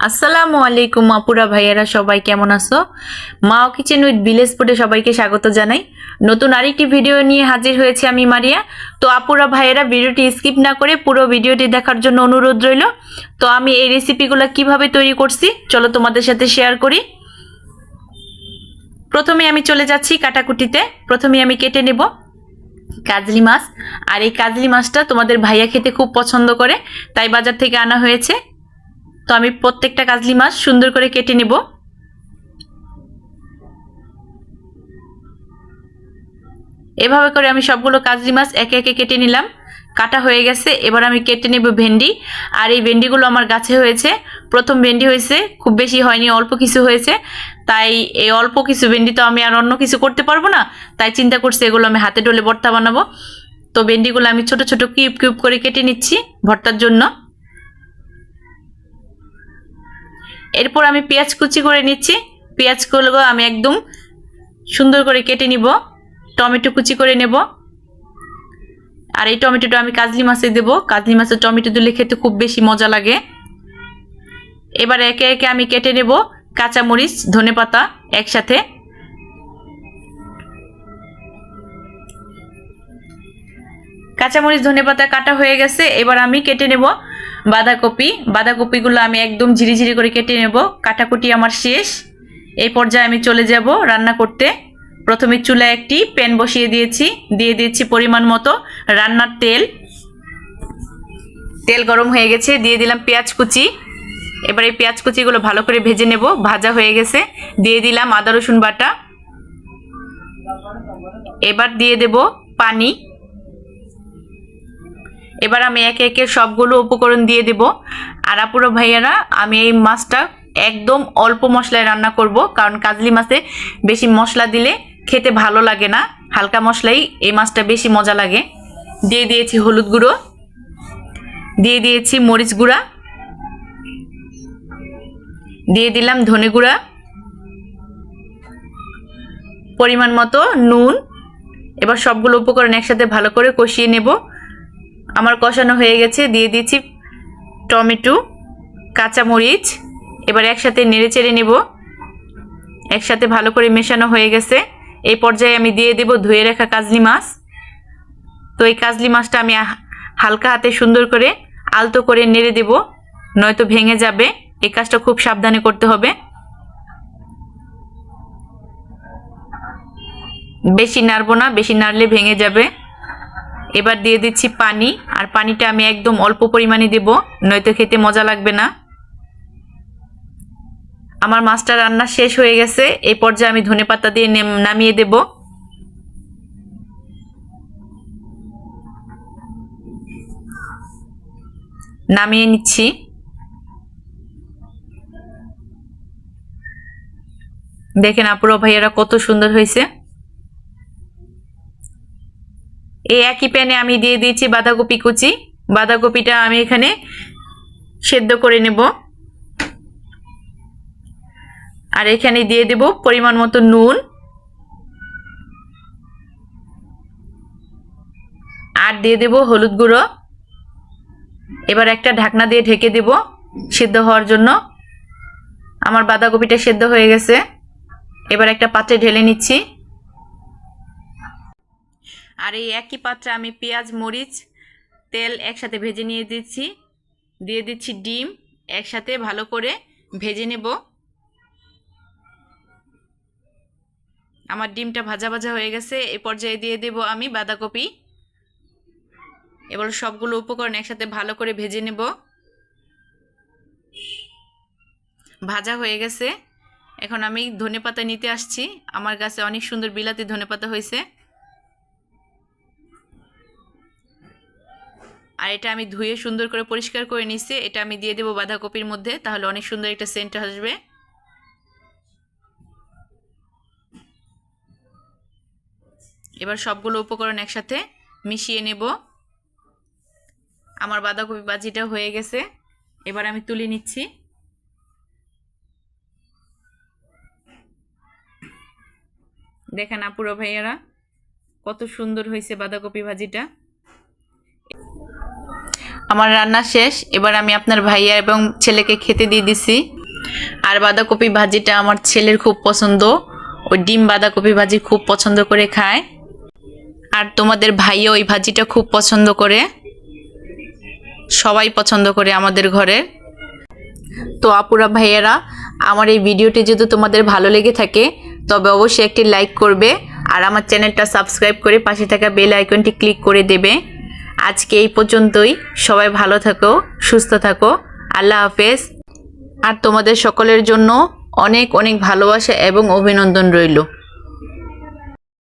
আসসালামু আলাইকুম, আপুরা ভাইয়ারা, সবাই কেমন আছো? মাও কিচেন উইথ ভিলেজ ফুডে সবাইকে স্বাগত জানাই। নতুন আরেকটি ভিডিও নিয়ে হাজির হয়েছে আমি মারিয়া। তো আপুরা ভাইয়েরা, ভিডিওটি স্কিপ না করে পুরো ভিডিওটি দেখার জন্য অনুরোধ রইল। তো আমি এই রেসিপিগুলো কীভাবে তৈরি করছি, চলো তোমাদের সাথে শেয়ার করি। প্রথমে আমি চলে যাচ্ছি কাটাকুটিতে। প্রথমে আমি কেটে নেব কাজলি মাছ। আর এই কাজলি মাছটা তোমাদের ভাইয়া খেতে খুব পছন্দ করে, তাই বাজার থেকে আনা হয়েছে। তো আমি প্রত্যেকটা কাজলি মাছ সুন্দর করে কেটে নেব। এভাবে করে আমি সবগুলো কাজলি মাছ একে একে কেটে নিলাম। কাটা হয়ে গেছে, এবার আমি কেটে নেব ভেন্ডি। আর এই ভেন্ডিগুলো আমার গাছে হয়েছে। প্রথম ভেন্ডি হয়েছে, খুব বেশি হয়নি, অল্প কিছু হয়েছে। তাই এই অল্প কিছু ভেন্ডি তো আমি আর অন্য কিছু করতে পারব না। তাই চিন্তা করছি এগুলো আমি হাতে ডলে ভর্তা বানাবো। তো ভেন্ডিগুলো আমি ছোট ছোট কিউব কিউব করে কেটে নিচ্ছি ভর্তার জন্য। এরপর আমি পেঁয়াজ কুচি করে নিচ্ছি। পেঁয়াজগুলো আমি একদম সুন্দর করে কেটে নিব। টমেটো কুচি করে নেব। আর এই টমেটোটা আমি কাজলি মাছে দেব। কাজলি মাছের টমেটো দিলে খেতে খুব বেশি মজা লাগে। এবার একে একে আমি কেটে নেব। কাঁচামরিচ ধনে পাতা একসাথে। কাঁচামরিচ ধনে পাতা কাটা হয়ে গেছে। এবার আমি কেটে নেব। বাঁধাকপি, বাঁধাকপিগুলো আমি একদম ঝিরিঝিরি করে কেটে নেব। কাটাকুটি আমার শেষ। এই পর্যায়ে আমি চলে যাব রান্না করতে। প্রথমে চুলায় একটি প্যান বসিয়ে দিয়েছি। দিয়ে দিয়েছি পরিমাণ মতো রান্নার তেল। তেল গরম হয়ে গেছে। দিয়ে দিলাম পেঁয়াজ কুচি। এবার এই পেঁয়াজ কুচিগুলো ভালো করে ভেজে নেব। ভাজা হয়ে গেছে। দিয়ে দিলাম আদা রসুন বাটা। এবার দিয়ে দেব পানি। এবার আমি একে একে সবগুলো উপকরণ দিয়ে দেব। আর আপুরো ভাইয়ারা, আমি এই মাছটা একদম অল্প মশলায় রান্না করব, কারণ কাজলি মাছে বেশি মশলা দিলে খেতে ভালো লাগে না, হালকা মশলাই, এই মাছটা বেশি মজা লাগে। দিয়ে দিয়েছি হলুদ গুঁড়ো, দিয়ে দিয়েছি মরিচ গুঁড়া, দিয়ে দিলাম ধনে গুঁড়া, পরিমাণ মতো নুন। এবার সবগুলো উপকরণ একসাথে ভালো করে কষিয়ে নেব। আমার কষানো হয়ে গেছে, দিয়ে দিচ্ছি টমেটো, কাঁচামরিচ। এবার একসাথে নেড়ে চেড়ে নেব। একসাথে ভালো করে মেশানো হয়ে গেছে। এই পর্যায়ে আমি দিয়ে দেব ধুয়ে রাখা কাজলি মাছ। তো এই কাজলি মাছটা আমি হালকা হাতে সুন্দর করে আলতো করে নেড়ে দেব, নয়তো ভেঙে যাবে। এই কাজটা খুব সাবধানে করতে হবে। বেশি নাড়বো না, বেশি নাড়লে ভেঙে যাবে। এবার দিয়ে দিচ্ছি পানি, আর পানিটা আমি একদম অল্প পরিমাণে দেব, নয়তো খেতে মজা লাগবে না। আমার মাছটা রান্না শেষ হয়ে গেছে এই পর্যায়ে আমি ধনে পাতা দিয়ে নামিয়ে দেব। নামিয়ে নিচ্ছি। দেখেন আপুরো ভাইয়ারা কত সুন্দর হয়েছে। এই একই প্যানে আমি দিয়ে দিয়েছি বাঁধাকপি কুচি। বাঁধাকপিটা আমি এখানে সেদ্ধ করে নেব। আর এখানে দিয়ে দেব পরিমাণ মতো নুন। আর দিয়ে দেব হলুদ গুঁড়ো। এবার একটা ঢাকনা দিয়ে ঢেকে দেব সেদ্ধ হওয়ার জন্য। আমার বাঁধাকপিটা সেদ্ধ হয়ে গেছে। এবার একটা পাত্রে ঢেলে নিচ্ছি। আর এই একই পাত্রে আমি পেঁয়াজ, মরিচ, তেল একসাথে ভেজে নিয়ে দিচ্ছি। দিয়ে দিচ্ছি ডিম, একসাথে ভালো করে ভেজে নেব। আমার ডিমটা ভাজা ভাজা হয়ে গেছে। এ পর্যায়ে দিয়ে দেব আমি বাঁধাকপি। এবার সবগুলো উপকরণ একসাথে ভালো করে ভেজে নেব। ভাজা হয়ে গেছে। এখন আমি ধনে পাতা নিতে আসছি। আমার গাছে অনেক সুন্দর বিলাতি ধনে পাতা হয়েছে। আর এটা আমি ধুয়ে সুন্দর করে পরিষ্কার করে নিচ্ছি এটা আমি দিয়ে দেবো বাঁধাকপির মধ্যে, তাহলে অনেক সুন্দর একটা সেন্ট আসবে। এবার সবগুলো উপকরণ একসাথে মিশিয়ে নেব। আমার বাঁধাকপি বাজিটা হয়ে গেছে। এবার আমি তুলে নিচ্ছি। দেখেন আপুরো ভাইয়ারা, কত সুন্দর হয়েছে বাঁধাকপি ভাজিটা। আমার রান্না শেষ, এবার আমি আপনার ভাইয়া এবং ছেলেকে খেতে দিয়ে দিছি। আর বাঁধাকপি ভাজিটা আমার ছেলের খুব পছন্দ। ওই ডিম বাঁধাকপি ভাজি খুব পছন্দ করে খায়। আর তোমাদের ভাইও ওই ভাজিটা খুব পছন্দ করে। সবাই পছন্দ করে আমাদের ঘরে। তো আপুরা ভাইয়েরা, আমার এই ভিডিওটি যদি তোমাদের ভালো লেগে থাকে, তবে অবশ্যই একটি লাইক করবে। আর আমার চ্যানেলটা সাবস্ক্রাইব করে পাশে থাকা বেল আইকনটি ক্লিক করে দেবে। আজকে এই পর্যন্তই। সবাই ভালো থাকো, সুস্থ থাকো। আল্লাহ হাফেজ। আর তোমাদের সকলের জন্য অনেক অনেক ভালোবাসা এবং অভিনন্দন রইল।